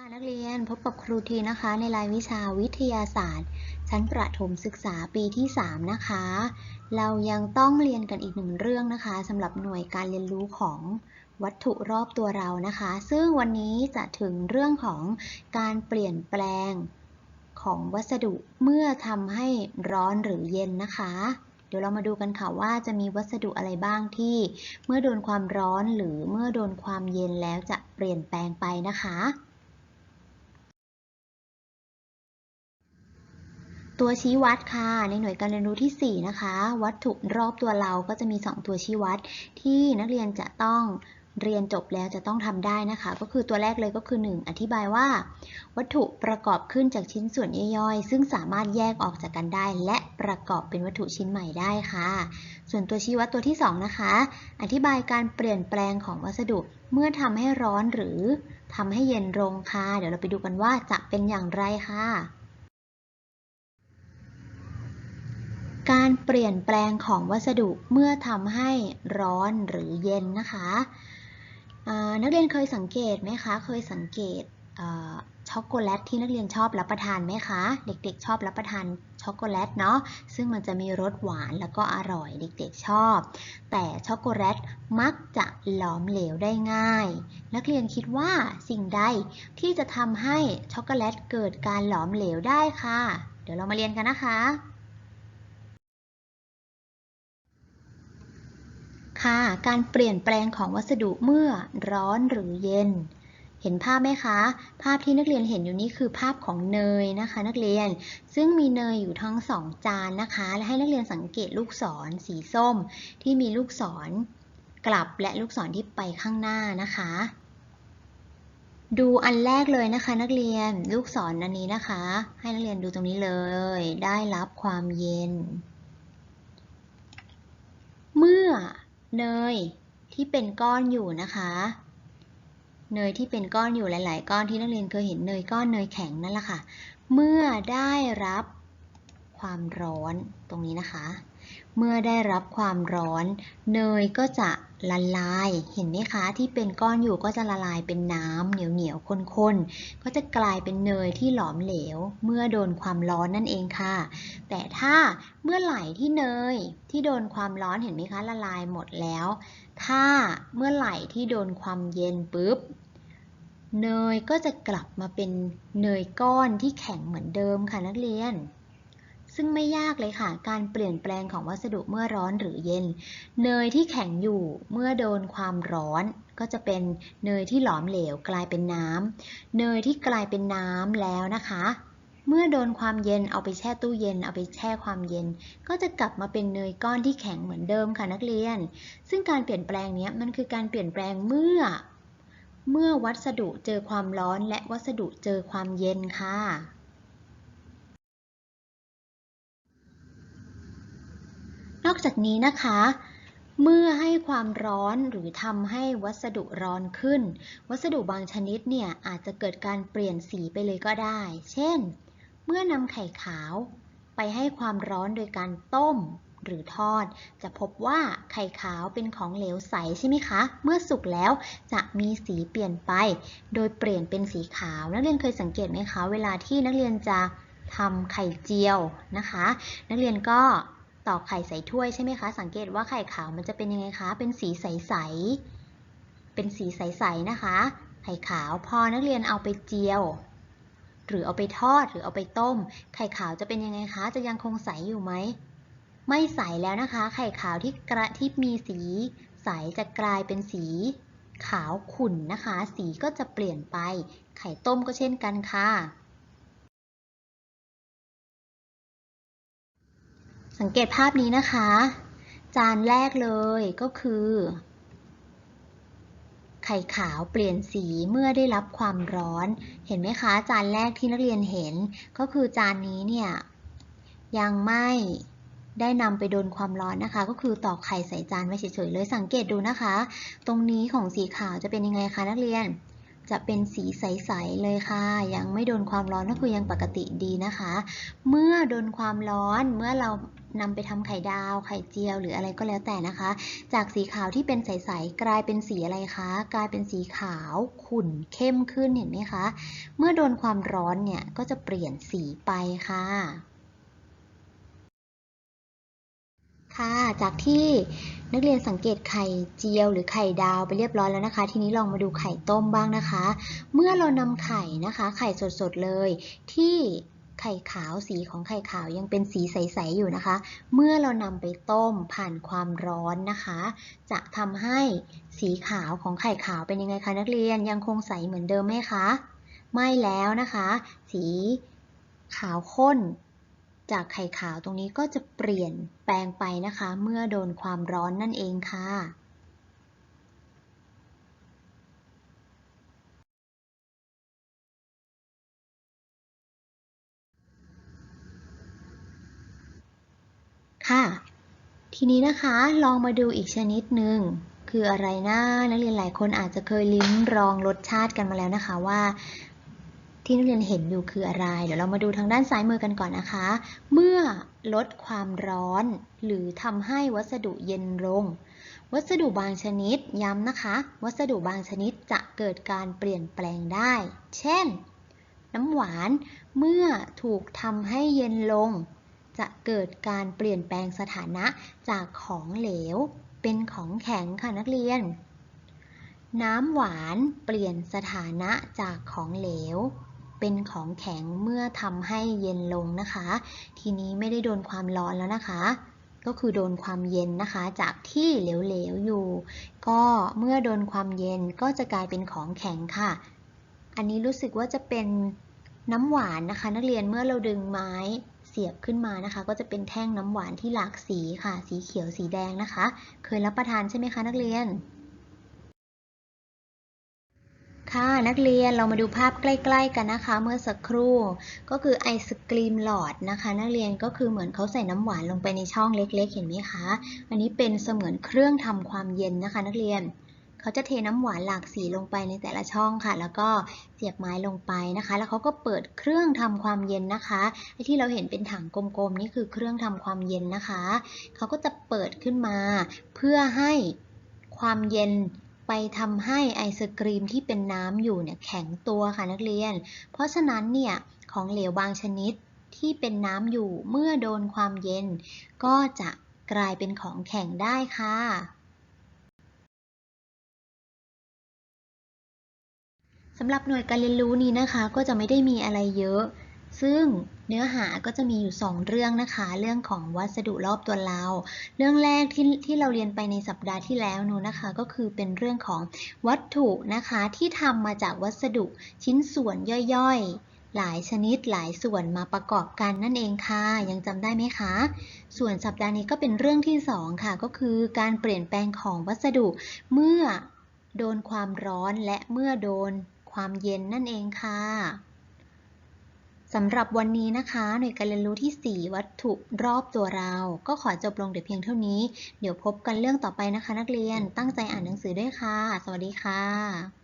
นักเรียนพบกับครูทีนะคะ ในรายวิชาวิทยาศาสตร์ ชั้นประถมศึกษาปีที่ 3 นะคะ เรายังต้องเรียนกันอีกหนึ่งเรื่องนะคะสำหรับหน่วยการเรียนรู้ของวัตถุรอบตัวเรานะคะ ซึ่งวันนี้จะถึงเรื่องของการเปลี่ยนแปลงของวัสดุเมื่อทำให้ร้อนหรือเย็นนะคะ เดี๋ยวเรามาดูกันค่ะว่าจะมีวัสดุอะไรบ้างที่ เมื่อโดนความร้อนหรือเมื่อโดนความเย็นแล้วจะเปลี่ยนแปลงไปนะคะ ตัวชี้วัดค่ะ ในหน่วยการเรียนรู้ที่ 4 นะคะ วัตถุรอบตัวเราก็จะมี 2 ตัวชี้วัด ที่นักเรียนจะต้องเรียนจบแล้วจะต้องทำได้นะคะ ก็คือตัวแรกเลยก็คือ 1 อธิบายว่า วัตถุประกอบขึ้นจากชิ้นส่วนย่อยๆ ซึ่งสามารถแยกออกจากกันได้ และประกอบเป็นวัตถุชิ้นใหม่ได้ค่ะ ส่วนตัวชี้วัดตัวที่ 2 นะคะ อธิบายการเปลี่ยนแปลงของวัสดุเมื่อทำให้ร้อนหรือทำให้เย็นลงค่ะ เดี๋ยวเราไปดูกันว่าจะเป็นอย่างไรค่ะ การเปลี่ยนแปลงของวัสดุเมื่อทำให้ร้อนหรือเย็นนะคะนักเรียนเคยสังเกตไหมคะ เคยสังเกตช็อกโกแลตที่นักเรียนชอบรับประทานไหมคะ เด็กๆ ชอบรับประทานช็อกโกแลตเนาะ ซึ่งมันจะมีรสหวานแล้วก็อร่อยเด็กๆชอบ แต่ช็อกโกแลตมักจะหลอมเหลวได้ง่าย นักเรียนคิดว่าสิ่งใดที่จะทำให้ช็อกโกแลตเกิดการหลอมเหลวได้ค่ะ เดี๋ยวเรามาเรียนกันนะคะ ค่ะ การเปลี่ยนแปลงของวัสดุเมื่อร้อนหรือเย็น เห็นภาพไหมคะ ภาพที่นักเรียนเห็นอยู่นี้คือภาพของเนยนะคะ นักเรียน ซึ่งมีเนยอยู่ทั้งสองจานนะคะ และให้นักเรียนสังเกตลูกศรสีส้ม ที่มีลูกศรกลับและลูกศรที่ไปข้างหน้านะคะ ดูอันแรกเลยนะคะ นักเรียน ลูกศรอันนี้นะคะ ให้นักเรียนดูตรงนี้เลย ได้รับความเย็น เมื่อ เนยที่เป็นก้อนอยู่นะคะ เนยที่เป็นก้อนอยู่หลาย ๆ ก้อนที่นักเรียนเคยเห็นเนยก้อนเนยแข็งนั่นแหละค่ะ เมื่อได้รับความร้อนตรงนี้นะคะ เมื่อได้รับความร้อน เนยก็จะละลาย เห็นไหมคะ ที่เป็นก้อนอยู่ก็จะละลายเป็นน้ำเหนียวเหนียวข้นๆ ก็จะกลายเป็นเนยที่หลอมเหลว เมื่อโดนความร้อนนั่นเองค่ะ แต่ถ้าเมื่อไหร่ที่เนยที่โดนความร้อนเห็นไหมคะละลายหมดแล้ว ถ้าเมื่อไหร่ที่โดนความเย็นปุ๊บเนยก็จะกลับมาเป็นเนยก้อนที่แข็งเหมือนเดิมค่ะนักเรียน ซึ่งไม่ยากเลยค่ะ การเปลี่ยนแปลงของวัสดุเมื่อร้อนหรือเย็น เนยที่แข็งอยู่เมื่อโดนความร้อน ก็จะเป็นเนยที่หลอมเหลวกลายเป็นน้ำเนยที่กลายเป็นน้ำแล้วนะคะ เมื่อโดนความเย็นเอาไปแช่ตู้เย็น เอาไปแช่ความเย็น ก็จะกลับมาเป็นเนยก้อนที่แข็งเหมือนเดิมค่ะนักเรียน ซึ่งการเปลี่ยนแปลงนี้มันคือการเปลี่ยนแปลงเมื่อ เมื่อวัสดุเจอความร้อนและวัสดุเจอความเย็นค่ะน อกจากนี้นะคะ เมื่อให้ความร้อนหรือทำให้วัสดุร้อนขึ้น วัสดุบางชนิดเนี่ยอาจจะเกิดการเปลี่ยนสีไปเลยก็ได้ เช่น เมื่อนำไข่ขาว ไปให้ความร้อนโดยการต้มหรือทอด จะพบว่าไข่ขาวเป็นของเหลวใสใช่ไหมคะ เมื่อสุกแล้วจะมีสีเปลี่ยนไป โดยเปลี่ยนเป็นสีขาว นักเรียนเคยสังเกตไหมคะ เวลาที่นักเรียนจะทำไข่เจียวนะคะ นักเรียนก็ ตอกไข่ใส่ถ้วยใช่ไหมคะ สังเกตว่าไข่ขาวมันจะเป็นยังไงคะ เป็นสีใสๆ เป็นสีใสๆนะคะ ไข่ขาวพอนักเรียนเอาไปเจียว หรือเอาไปทอดหรือเอาไปต้ม ไข่ขาวจะเป็นยังไงคะ จะยังคงใสอยู่ไหม ไม่ใสแล้วนะคะ ไข่ขาวที่กระที่มีสีใสจะกลายเป็นสีขาวขุ่นนะคะ สีก็จะเปลี่ยนไป ไข่ต้มก็เช่นกันค่ะ สังเกตภาพนี้นะคะ จานแรกเลยก็คือ ไข่ขาวเปลี่ยนสีเมื่อได้รับความร้อน เห็นไหมคะ จานแรกที่นักเรียนเห็น ก็คือจานนี้เนี่ยยังไม่ได้นำไปโดนความร้อนนะคะ ก็คือตอกไข่ใส่จานไว้เฉยๆเลยสังเกตดูนะคะ ตรงนี้ของสีขาวจะเป็นยังไงคะนักเรียน จะเป็นสีใสๆเลยค่ะ ยังไม่โดนความร้อนก็คือยังปกติดีนะคะ เมื่อโดนความร้อนเมื่อเรา นำไปทำไข่ดาว ไข่เจียว หรืออะไรก็แล้วแต่นะคะ จากสีขาวที่เป็นใสๆกลายเป็นสีอะไรคะ กลายเป็นสีขาวขุ่นเข้มขึ้นเห็นไหมคะ เมื่อโดนความร้อนเนี่ยก็จะเปลี่ยนสีไปค่ะค่ะจากที่นักเรียนสังเกตไข่เจียวหรือไข่ดาวไปเรียบร้อยแล้วนะคะ ทีนี้ลองมาดูไข่ต้มบ้างนะคะ เมื่อเรานำไข่นะคะ ไข่สดๆเลยที่ ไข่ขาวสีของไข่ขาวยังเป็นสีใสๆอยู่นะคะ เมื่อเรานำไปต้มผ่านความร้อนนะคะ จะทำให้สีขาวของไข่ขาวเป็นยังไงคะนักเรียนยังคงใสเหมือนเดิมไหมคะ ไม่แล้วนะคะ สีขาวข้น จากไข่ขาวตรงนี้ก็จะเปลี่ยนแปลงไปนะคะ เมื่อโดนความร้อนนั่นเองค่ะ ค่ะ ทีนี้นะคะลองมาดูอีกชนิดหนึ่งคืออะไรนะนักเรียนหลายคนอาจจะเคยลิ้มลองรสชาติกันมาแล้วนะคะว่า ที่นักเรียนเห็นอยู่คืออะไร เดี๋ยวเรามาดูทางด้านซ้ายมือกันก่อนนะคะ เมื่อลดความร้อน หรือทำให้วัสดุเย็นลง วัสดุบางชนิดย้ำนะคะ วัสดุบางชนิดจะเกิดการเปลี่ยนแปลงได้ เช่น น้ำหวานเมื่อถูกทำให้เย็นลง จะเกิดการเปลี่ยนแปลงสถานะจากของเหลว เป็นของแข็งค่ะนักเรียน น้ำหวานเปลี่ยนสถานะจากของเหลว เป็นของแข็งเมื่อทำให้เย็นลงนะคะ ทีนี้ไม่ได้โดนความร้อนแล้วนะคะก็คือโดนความเย็นนะคะ จากที่เหลวๆอยู่ ก็เมื่อโดนความเย็นก็จะกลายเป็นของแข็งค่ะ อันนี้รู้สึกว่าจะเป็นน้ำหวานนะคะ นักเรียนเมื่อเราดึงไม้ สียบขึ้นมานะคะ ก็จะเป็นแท่งน้ำหวานที่หลากสีค่ะ สีเขียวสีแดงนะคะ เคยรับประทานใช่ไหมคะนักเรียน ค่ะนักเรียนเรามาดูภาพใกล้ ๆ กันนะคะ เมื่อสักครู่ ก็คือไอศกรีมหลอดนะคะ นักเรียนก็คือเหมือนเขาใส่น้ำหวานลงไปในช่องเล็ก ๆ เห็นไหมคะ อันนี้เป็นเสมือนเครื่องทำความเย็นนะคะ นักเรียน เขาจะเทน้ำหวานหลากสีลงไปในแต่ละช่องค่ะ แล้วก็เสียบไม้ลงไปนะคะ แล้วเขาก็เปิดเครื่องทำความเย็นนะคะไอ้ที่เราเห็นเป็นถังกลมๆนี่คือเครื่องทำความเย็นนะคะ เขาก็จะเปิดขึ้นมา เพื่อให้ความเย็นไปทำให้ไอศกรีมที่เป็นน้ำอยู่เนี่ยแข็งตัวค่ะนักเรียน เพราะฉะนั้นเนี่ยของเหลวบางชนิดที่เป็นน้ำอยู่เมื่อโดนความเย็น ก็จะกลายเป็นของแข็งได้ค่ะ สำหรับหน่วยการเรียนรู้นี้นะคะ ก็จะไม่ได้มีอะไรเยอะ ซึ่งเนื้อหาก็จะมีอยู่ 2 เรื่องนะคะ เรื่องของวัสดุรอบตัวเรา เรื่องแรกที่ที่เราเรียนไปในสัปดาห์ที่แล้วนู้นนะคะ ก็คือเป็นเรื่องของวัตถุนะคะที่ทำมาจากวัสดุชิ้นส่วนย่อยๆ หลายชนิดหลายส่วนมาประกอบกันนั่นเองค่ะ ยังจำได้ไหมคะ ส่วนสัปดาห์นี้ก็เป็นเรื่องที่ 2 ค่ะ ก็คือการเปลี่ยนแปลงของวัสดุเมื่อโดนความร้อนและเมื่อโดน ความเย็นนั่นเองค่ะสำหรับวันนี้นะคะ หน่วยการเรียนรู้ที่ 4 วัตถุรอบตัวเรา ก็ขอจบลงเดี๋ยวเพียงเท่านี้ เดี๋ยวพบกันเรื่องต่อไปนะคะ นักเรียนตั้งใจอ่านหนังสือด้วยค่ะ สวัสดีค่ะ